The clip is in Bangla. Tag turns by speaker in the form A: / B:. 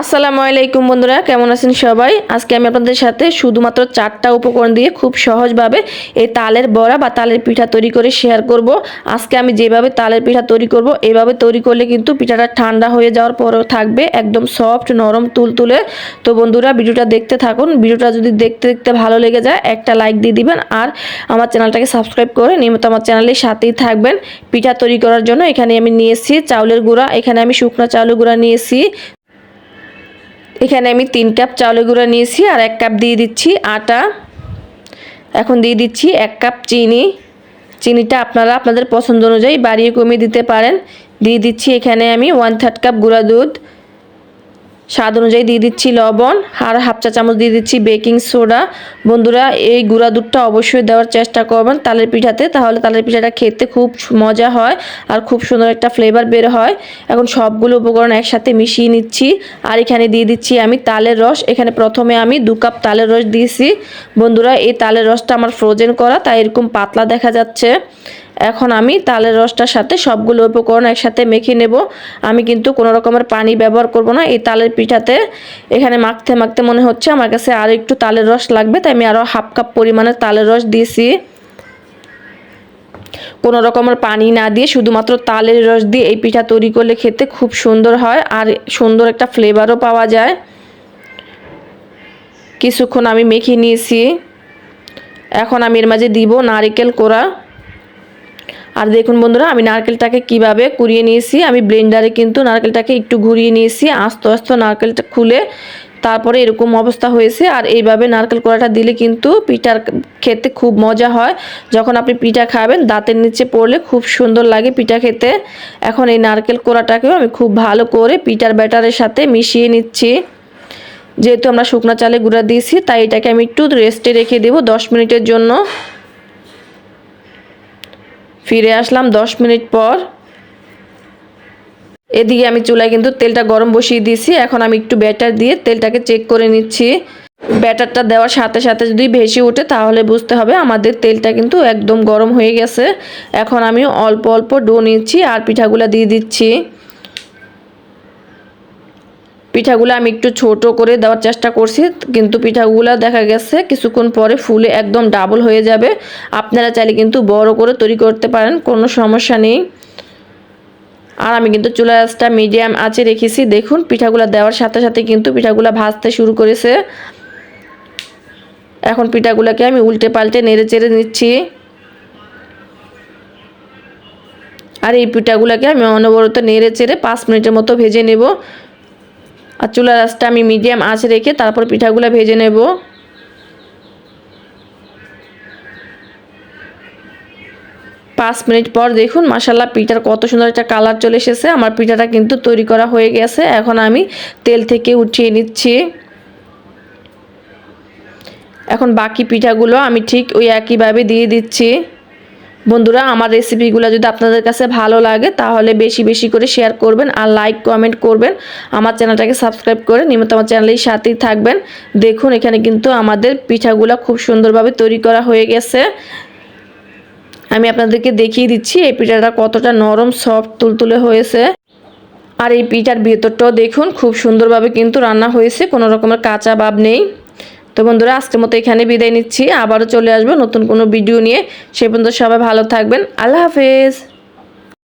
A: আসসালামু আলাইকুম বন্ধুরা, কেমন আছেন সবাই? আজকে আমি আপনাদের সাথে শুধুমাত্র চারটা উপকরণ দিয়ে খুব সহজভাবে এই তালের বড়া বা তালের পিঠা তৈরি করে শেয়ার করব। আজকে আমি যেভাবে তালের পিঠা তৈরি করব, এভাবে তৈরি করলে কিন্তু পিঠাটা ঠান্ডা হয়ে যাওয়ার পরও থাকবে, একদম সফট নরম, তুলতুলে। তো বন্ধুরা, ভিডিওটা দেখতে থাকুন। ভিডিওটা যদি দেখতে দেখতে ভালো লেগে যায়, একটা লাইক দিয়ে দিবেন। আর আমার চ্যানেলটাকে সাবস্ক্রাইব করে নিয়মিত আমার চ্যানেলের সাথেই থাকবেন। পিঠা তৈরি করার জন্য এখানে আমি নিয়েছি চাউলের গুঁড়া, এখানে আমি শুকনো চাউলের গুঁড়া নিয়েছি। এখানে আমি তিন কাপ চাউলের গুঁড়া নিয়েছি আর এক কাপ দিয়ে দিচ্ছি আটা। এখন দিয়ে দিচ্ছি এক কাপ চিনি। চিনিটা আপনারা আপনাদের পছন্দ অনুযায়ী বাড়িয়ে কমিয়ে দিতে পারেন। দিয়ে দিচ্ছি এখানে আমি ওয়ান থার্ড কাপ গুঁড়া দুধ। স্বাদ অনুযায়ী দিয়ে দিচ্ছি লবণ আর হাফ চা চামচ দিয়ে দিচ্ছি বেকিং সোডা। বন্ধুরা, এই গুঁড়া দুধটা অবশ্যই দেওয়ার চেষ্টা করবেন তালের পিঠাতে, তাহলে তালের পিঠাটা খেতে খুব মজা হয় আর খুব সুন্দর একটা ফ্লেভার বের হয়। এখন সবগুলো উপকরণ একসাথে মিশিয়ে নিচ্ছি আর এখানে দিয়ে দিচ্ছি আমি তালের রস। এখানে প্রথমে আমি দু কাপ তালের রস দিয়েছি। বন্ধুরা, এই তালের রসটা আমার ফ্রোজেন করা, তাই এরকম পাতলা দেখা যাচ্ছে। এখন আমি তালের রসটার সাথে সবগুলো উপকরণ একসাথে মেখে নেব। আমি কিন্তু কোনো রকমের পানি ব্যবহার করব না। এই তালের পিঠাতে এখানে মাখতে মাখতে মনে হচ্ছে আমার কাছে আর একটু তালের রস লাগবে, তাই আমি আরও হাফ কাপ পরিমাণে তালের রস দিয়েছি। কোনো রকমের পানি না দিয়ে শুধুমাত্র তালের রস দিয়ে এই পিঠা তৈরি করলে খেতে খুব সুন্দর হয় আর সুন্দর একটা ফ্লেভারও পাওয়া যায়। কিছুক্ষণ আমি মেখে নিয়েছি। এখন আমি এর মাঝে দিব নারিকেল কোড়া। আর দেখুন বন্ধুরা, আমি নারকেলটাকে কীভাবে কুড়িয়ে নিয়েছি, আমি ব্লেন্ডারে কিন্তু নারকেলটাকে একটু ঘুরিয়ে নিয়েছি, আস্তে আস্তে নারকেলটা খুলে তারপরে এরকম অবস্থা হয়েছে। আর এইভাবে নারকেল কোড়াটা দিলে কিন্তু পিঠার খেতে খুব মজা হয়। যখন আপনি পিঠা খাবেন, দাঁতের নিচে পড়লে খুব সুন্দর লাগে পিঠা খেতে। এখন এই নারকেল কোড়াটাকেও আমি খুব ভালো করে পিঠার ব্যাটারের সাথে মিশিয়ে নিচ্ছি। যেহেতু আমরা শুকনো চালে গুঁড়া দিয়েছি, তাই এটাকে আমি একটু রেস্টে রেখে দেবো দশ মিনিটের জন্য। ফিরে আসলাম দশ মিনিট পর। এদিকে আমি চুলায় কিন্তু তেলটা গরম বসিয়ে দিয়েছি। এখন আমি একটু ব্যাটার দিয়ে তেলটাকে চেক করে নিচ্ছি। ব্যাটারটা দেওয়ার সাথে সাথে যদি ভেসে ওঠে তাহলে বুঝতে হবে আমাদের তেলটা কিন্তু একদম গরম হয়ে গেছে। এখন আমি অল্প অল্প ডো নিচ্ছি আর পিঠাগুলো দিয়ে দিচ্ছি। পিঠাগুলো আমি একটু ছোট করে দেওয়ার চেষ্টা করছি, কিন্তু পিঠাগুলো দেখা গেছে কিছুক্ষণ পরে ফুলে একদম ডাবল হয়ে যাবে। আপনারা চাইলে কিন্তু বড় করে তৈরি করতে পারেন, কোনো সমস্যা নেই। আর আমি কিন্তু চুলা আঁচটা মিডিয়াম আঁচে রেখেছি। দেখুন, পিঠাগুলো দেওয়ার সাথে সাথে কিন্তু পিঠাগুলো ভাজতে শুরু করেছে। এখন পিঠাগুলোকে আমি উল্টে পাল্টে নেড়ে চেড়ে নিচ্ছি। আর এই পিঠাগুলোকে আমি অনবরত নেড়ে চেড়ে পাঁচ মিনিটের মতো ভেজে নেব। আর চুলার আঁচটা আমি মিডিয়াম আঁচ রেখে তারপর পিঠাগুলো ভেজে নেব। পাঁচ মিনিট পর দেখুন মাসাল্লাহ পিঠার কত সুন্দর একটা কালার চলে এসেছে। আমার পিঠাটা কিন্তু তৈরি করা হয়ে গেছে। এখন আমি তেল থেকে উঠিয়ে নিচ্ছি। এখন বাকি পিঠাগুলো আমি ঠিক ওই একইভাবে দিয়ে দিচ্ছি। বন্ধুরা, আমার রেসিপিগুলো যদি আপনাদের কাছে ভালো লাগে, তাহলে বেশি বেশি করে শেয়ার করবেন আর লাইক কমেন্ট করবেন। আমার চ্যানেলটাকে সাবস্ক্রাইব করে নিয়মিত আমার চ্যানেলের সাথেই থাকবেন। দেখুন, এখানে কিন্তু আমাদের পিঠাগুলো খুব সুন্দরভাবে তৈরি করা হয়ে গেছে। আমি আপনাদেরকে দেখিয়ে দিচ্ছি, এই পিঠাটা কতটা নরম সফট তুলতুলে হয়েছে। আর এই পিঠার ভেতরটাও দেখুন, খুব সুন্দরভাবে কিন্তু রান্না হয়েছে, কোনো রকমের কাঁচা ভাব নেই। তো বন্ধুরা, আজকের মতো এখানে বিদায় নিচ্ছি। আবারও চলে আসব নতুন কোনো ভিডিও নিয়ে। সে পর্যন্ত সবাই ভালো থাকবেন। আল্লাহ হাফেজ।